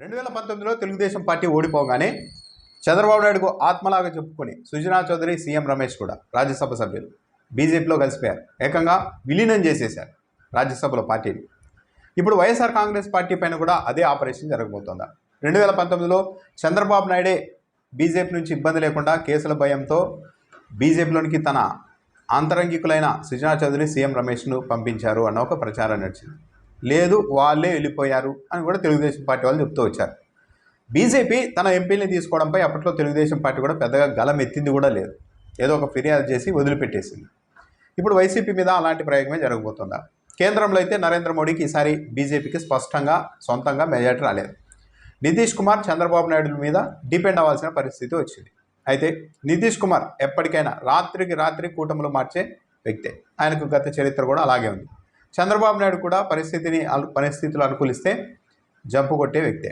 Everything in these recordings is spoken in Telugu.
రెండు వేల పంతొమ్మిదిలో తెలుగుదేశం పార్టీ ఓడిపోగానే చంద్రబాబు నాయుడుకు ఆత్మలాగా చెప్పుకొని సుజనా చౌదరి సీఎం రమేష్ కూడా రాజ్యసభ సభ్యులు. బీజేపీలో కలిసిపోయారు. ఏకంగా విలీనం చేసేశారు రాజ్యసభలో పార్టీని. ఇప్పుడు వైఎస్ఆర్ కాంగ్రెస్ పార్టీ పైన కూడా అదే ఆపరేషన్ జరగబోతోందా. రెండు వేల పంతొమ్మిదిలో చంద్రబాబు నాయుడే బీజేపీ నుంచి ఇబ్బంది లేకుండా కేసుల భయంతో బీజేపీలోనికి తన ఆంతరంగికులైన సుజనా చౌదరి సీఎం రమేష్ను పంపించారు అన్న ఒక ప్రచారం నడిచింది. లేదు వాళ్ళే వెళ్ళిపోయారు అని కూడా తెలుగుదేశం పార్టీ వాళ్ళు చెప్తూ వచ్చారు. బీజేపీ తన ఎంపీని తీసుకోవడంపై అప్పట్లో తెలుగుదేశం పార్టీ కూడా పెద్దగా గలం ఎత్తింది కూడా లేదు. ఏదో ఒక ఫిర్యాదు చేసి వదిలిపెట్టేసింది. ఇప్పుడు వైసీపీ మీద అలాంటి ప్రయోగమే జరగబోతుందా? కేంద్రంలో అయితే నరేంద్ర మోడీకి ఈసారి బీజేపీకి స్పష్టంగా సొంతంగా మెజార్టీ రాలేదు. నితీష్ కుమార్ చంద్రబాబు నాయుడు మీద డిపెండ్ అవ్వాల్సిన పరిస్థితి వచ్చింది. అయితే నితీష్ కుమార్ ఎప్పటికైనా రాత్రికి రాత్రి కూటములు మార్చే వ్యక్తే. ఆయనకు గత చరిత్ర కూడా అలాగే ఉంది. చంద్రబాబు నాయుడు కూడా పరిస్థితిని పరిస్థితులు అనుకూలిస్తే జంపు కొట్టే వ్యక్తే.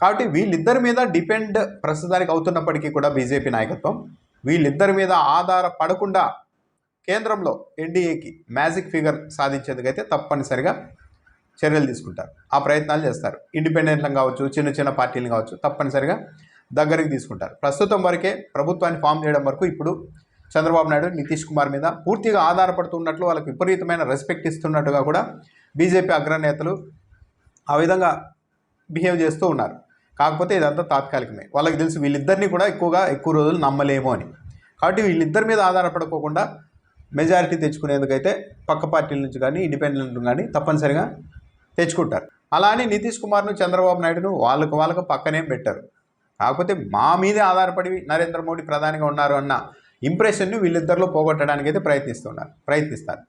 కాబట్టి వీళ్ళిద్దరి మీద డిపెండ్ ప్రస్తుతానికి అవుతున్నప్పటికీ కూడా బీజేపీ నాయకత్వం. వీళ్ళిద్దరి మీద ఆధారపడకుండా కేంద్రంలో ఎన్డీఏకి మ్యాజిక్ ఫిగర్ సాధించేందుకైతే తప్పనిసరిగా చర్యలు తీసుకుంటారు. ఆ ప్రయత్నాలు చేస్తారు. ఇండిపెండెంట్లను కావచ్చు చిన్న చిన్న పార్టీలు కావచ్చు తప్పనిసరిగా దగ్గరికి తీసుకుంటారు. ప్రస్తుతం వరకే ప్రభుత్వాన్ని ఫామ్ చేయడం వరకు ఇప్పుడు చంద్రబాబు నాయుడు నితీష్ కుమార్ మీద పూర్తిగా ఆధారపడుతున్నట్లు వాళ్ళకి విపరీతమైన రెస్పెక్ట్ ఇస్తున్నట్టుగా కూడా బీజేపీ అగ్రనేతలు ఆ విధంగా బిహేవ్ చేస్తూ ఉన్నారు. కాకపోతే ఇదంతా తాత్కాలికమే. వాళ్ళకి తెలుసు వీళ్ళిద్దరిని కూడా ఎక్కువగా ఎక్కువ రోజులు నమ్మలేము అని. కాబట్టి వీళ్ళిద్దరి మీద ఆధారపడుకోకుండా మెజారిటీ తెచ్చుకునేందుకైతే పక్క పార్టీల నుంచి కానీ ఇండిపెండెంట్ కానీ తప్పనిసరిగా తెచ్చుకుంటారు. అలా అని నితీష్ కుమార్ను చంద్రబాబు నాయుడును వాళ్ళకు వాళ్ళకు పక్కనే పెట్టారు. కాకపోతే మా మీదే ఆధారపడి నరేంద్ర మోడీ ప్రధానిగా ఉన్నారు అన్న ఇంప్రెషన్ను వీళ్ళిద్దరిలో పోగొట్టడానికి అయితే ప్రయత్నిస్తున్నారు ప్రయత్నిస్తారు.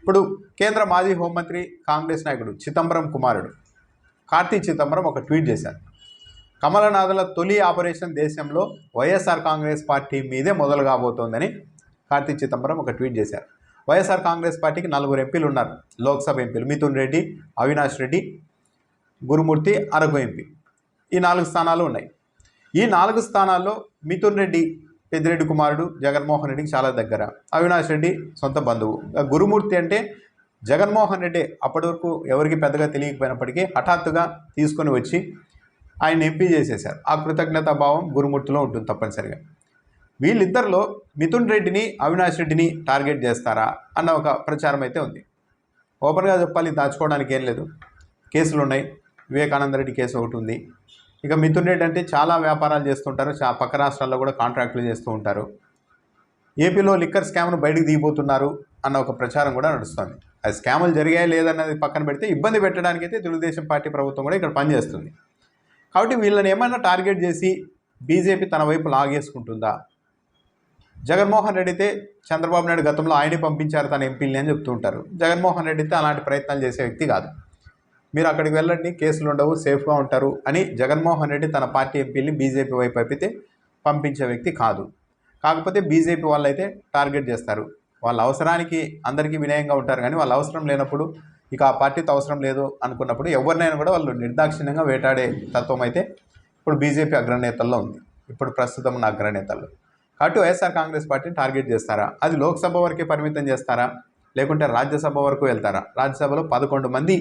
ఇప్పుడు కేంద్ర మాజీ హోంమంత్రి కాంగ్రెస్ నాయకుడు చిదంబరం కుమారుడు కార్తీ చిదంబరం ఒక ట్వీట్ చేశారు. కమలనాథుల తొలి ఆపరేషన్ దేశంలో వైఎస్ఆర్ కాంగ్రెస్ పార్టీ మీదే మొదలు కాబోతోందని కార్తీ చిదంబరం ఒక ట్వీట్ చేశారు. వైఎస్ఆర్ కాంగ్రెస్ పార్టీకి నలుగురు ఎంపీలు ఉన్నారు. లోక్సభ ఎంపీలు మిథున్ రెడ్డి అవినాష్ రెడ్డి గురుమూర్తి అరకు ఎంపీ. ఈ నాలుగు స్థానాలు ఉన్నాయి. ఈ నాలుగు స్థానాల్లో మిథున్ రెడ్డి పెద్దిరెడ్డి కుమారుడు జగన్మోహన్ రెడ్డికి చాలా దగ్గర. అవినాష్ రెడ్డి సొంత బంధువు. గురుమూర్తి అంటే జగన్మోహన్ రెడ్డి అప్పటి వరకు ఎవరికి పెద్దగా తెలియకపోయినప్పటికీ హఠాత్తుగా తీసుకొని వచ్చి ఆయన ఎంపీ చేసేశారు. ఆ కృతజ్ఞతా భావం గురుమూర్తిలో ఉంటుంది తప్పనిసరిగా. వీళ్ళిద్దరిలో మిథున్ రెడ్డిని అవినాష్ రెడ్డిని టార్గెట్ చేస్తారా అన్న ఒక ప్రచారం అయితే ఉంది. ఓపెన్గా చెప్పాలి దాచుకోవడానికి ఏం లేదు. కేసులు ఉన్నాయి వివేకానంద రెడ్డి కేసు ఒకటి ఉంది. ఇక మిథున్ రెడ్డి అంటే చాలా వ్యాపారాలు చేస్తుంటారు. చా పక్క రాష్ట్రాల్లో కూడా కాంట్రాక్టులు చేస్తూ ఉంటారు. ఏపీలో లిక్కర్ స్కామ్ను బయటకు దిగిపోతున్నారు అన్న ఒక ప్రచారం కూడా నడుస్తుంది. అది స్కాములు జరిగాయి లేదన్నది పక్కన పెడితే ఇబ్బంది పెట్టడానికి అయితే తెలుగుదేశం పార్టీ ప్రభుత్వం కూడా ఇక్కడ పనిచేస్తుంది. కాబట్టి వీళ్ళని ఏమైనా టార్గెట్ చేసి బీజేపీ తన వైపు లాగేసుకుంటుందా? జగన్మోహన్ రెడ్డి అయితే చంద్రబాబు నాయుడు గతంలో ఆయనే పంపించారు తన ఎంపీలని అని చెప్తూ ఉంటారు. జగన్మోహన్ రెడ్డి అయితే అలాంటి ప్రయత్నాలు చేసే వ్యక్తి కాదు. మీరు అక్కడికి వెళ్ళండి కేసులు ఉండవు సేఫ్గా ఉంటారు అని జగన్మోహన్ రెడ్డి తన పార్టీ ఎంపీని బీజేపీ వైపు అయిపోతే పంపించే వ్యక్తి కాదు. కాకపోతే బీజేపీ వాళ్ళు అయితే టార్గెట్ చేస్తారు. వాళ్ళ అవసరానికి అందరికీ వినయంగా ఉంటారు కానీ వాళ్ళ అవసరం లేనప్పుడు ఇక ఆ పార్టీతో అవసరం లేదు అనుకున్నప్పుడు ఎవరినైనా కూడా వాళ్ళు నిర్దాక్షిణ్యంగా వేటాడే తత్వం అయితే ఇప్పుడు బీజేపీ అగ్రనేతల్లో ఉంది. ఇప్పుడు ప్రస్తుతం ఉన్న అగ్రనేతల్లో. కాబట్టి వైఎస్ఆర్ కాంగ్రెస్ పార్టీని టార్గెట్ చేస్తారా? అది లోక్సభ వరకే పరిమితం చేస్తారా? లేకుంటే రాజ్యసభ వరకు వెళ్తారా? రాజ్యసభలో పదకొండు మంది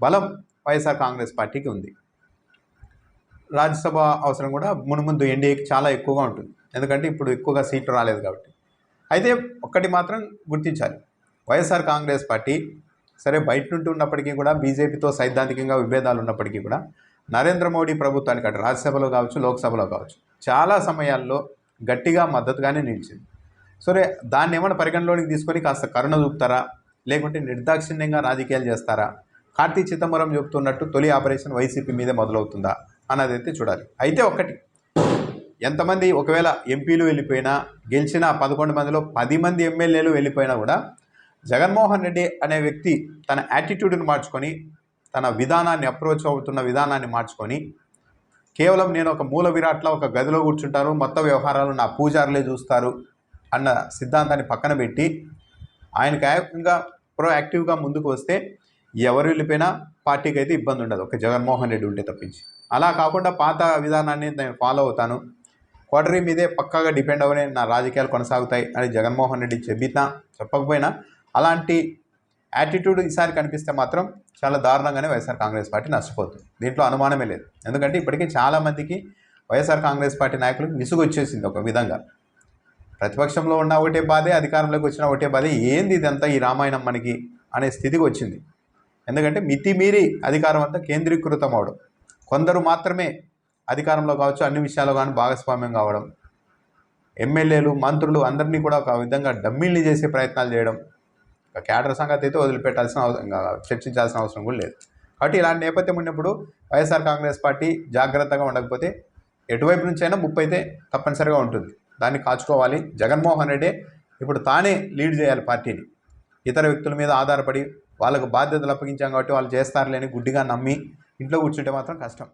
బలం వైఎస్ఆర్ కాంగ్రెస్ పార్టీకి ఉంది. రాజ్యసభ అవసరం కూడా మునుముందు ఎన్డీఏకి చాలా ఎక్కువగా ఉంటుంది. ఎందుకంటే ఇప్పుడు ఎక్కువగా సీట్లు రాలేదు కాబట్టి. అయితే ఒక్కటి మాత్రం గుర్తించాలి. వైఎస్ఆర్ కాంగ్రెస్ పార్టీ సరే బయట నుండి ఉన్నప్పటికీ కూడా బీజేపీతో సైద్ధాంతికంగా విభేదాలు ఉన్నప్పటికీ కూడా నరేంద్ర మోడీ ప్రభుత్వానికి అటు రాజ్యసభలో కావచ్చు లోక్సభలో కావచ్చు చాలా సమయాల్లో గట్టిగా మద్దతుగానే నిలిచింది. సరే దాన్ని ఏమైనా పరిగణలోనికి తీసుకొని కాస్త కరుణ చూపుతారా? లేకుంటే నిర్దాక్షిణ్యంగా రాజకీయాలు చేస్తారా? కార్తీ చిదంబరం చెబుతున్నట్టు తొలి ఆపరేషన్ వైసీపీ మీదే మొదలవుతుందా అన్నది అయితే చూడాలి. అయితే ఒక్కటి ఎంతమంది ఒకవేళ ఎంపీలు వెళ్ళిపోయినా గెలిచిన పదకొండు మందిలో పది మంది ఎమ్మెల్యేలు వెళ్ళిపోయినా కూడా జగన్మోహన్ రెడ్డి అనే వ్యక్తి తన యాటిట్యూడ్ని మార్చుకొని తన విధానాన్ని అప్రోచ్ అవుతున్న విధానాన్ని మార్చుకొని కేవలం నేను ఒక మూల విరాట్లో ఒక గదిలో కూర్చుంటాను మొత్తం వ్యవహారాలు నా పూజారులే చూస్తారు అన్న సిద్ధాంతాన్ని పక్కన పెట్టి ఆయనకు ప్రో ప్రోయాక్టివ్గా ముందుకు వస్తే ఎవరు వెళ్ళిపోయినా పార్టీకి అయితే ఇబ్బంది ఉండదు. ఒక జగన్మోహన్ రెడ్డి ఉంటే తప్పించి. అలా కాకుండా పాత విధానాన్ని నేను ఫాలో అవుతాను. కోటరీ మీదే పక్కాగా డిపెండ్ అవనే నా రాజకీయాలు కొనసాగుతాయి అని జగన్మోహన్ రెడ్డి చెబితా చెప్పకపోయినా అలాంటి యాటిట్యూడ్ ఈసారి కనిపిస్తే మాత్రం చాలా దారుణంగానే వైఎస్ఆర్ కాంగ్రెస్ పార్టీ నష్టపోతుంది. దీంట్లో అనుమానమే లేదు. ఎందుకంటే ఇప్పటికీ చాలామందికి వైఎస్ఆర్ కాంగ్రెస్ పార్టీ నాయకులకు విసుగు వచ్చేసింది ఒక విధంగా. ప్రతిపక్షంలో ఉన్న ఒకటే బాధే అధికారంలోకి వచ్చిన ఒకటే బాధే. ఏంది ఇదంతా ఈ రామాయణం మనకి అనే స్థితికి వచ్చింది. ఎందుకంటే మితిమీరి అధికారం అంతా కేంద్రీకృతం అవడం కొందరు మాత్రమే అధికారంలో కావచ్చు అన్ని విషయాల్లో కానీ భాగస్వామ్యం కావడం. ఎమ్మెల్యేలు మంత్రులు అందరినీ కూడా ఒక విధంగా డమ్మీల్ని చేసే ప్రయత్నాలు చేయడం. ఇక క్యాడర్ సంగతి అయితే వదిలిపెట్టాల్సిన అవసరం చర్చించాల్సిన అవసరం కూడా లేదు. కాబట్టి ఇలాంటి నేపథ్యం ఉన్నప్పుడు వైఎస్ఆర్ కాంగ్రెస్ పార్టీ జాగ్రత్తగా ఉండకపోతే ఎటువైపు నుంచైనా ముప్పు అయితే తప్పనిసరిగా ఉంటుంది. దాన్ని కాచుకోవాలి. జగన్మోహన్ రెడ్డి ఇప్పుడు తానే లీడ్ చేయాలి పార్టీని. ఇతర వ్యక్తుల మీద ఆధారపడి వాళ్ళకు బాధ్యతలు అప్పగించాం కాబట్టి వాళ్ళు చేస్తారులేని గుడ్డిగా నమ్మి ఇంట్లో కూర్చుంటే మాత్రం కష్టం.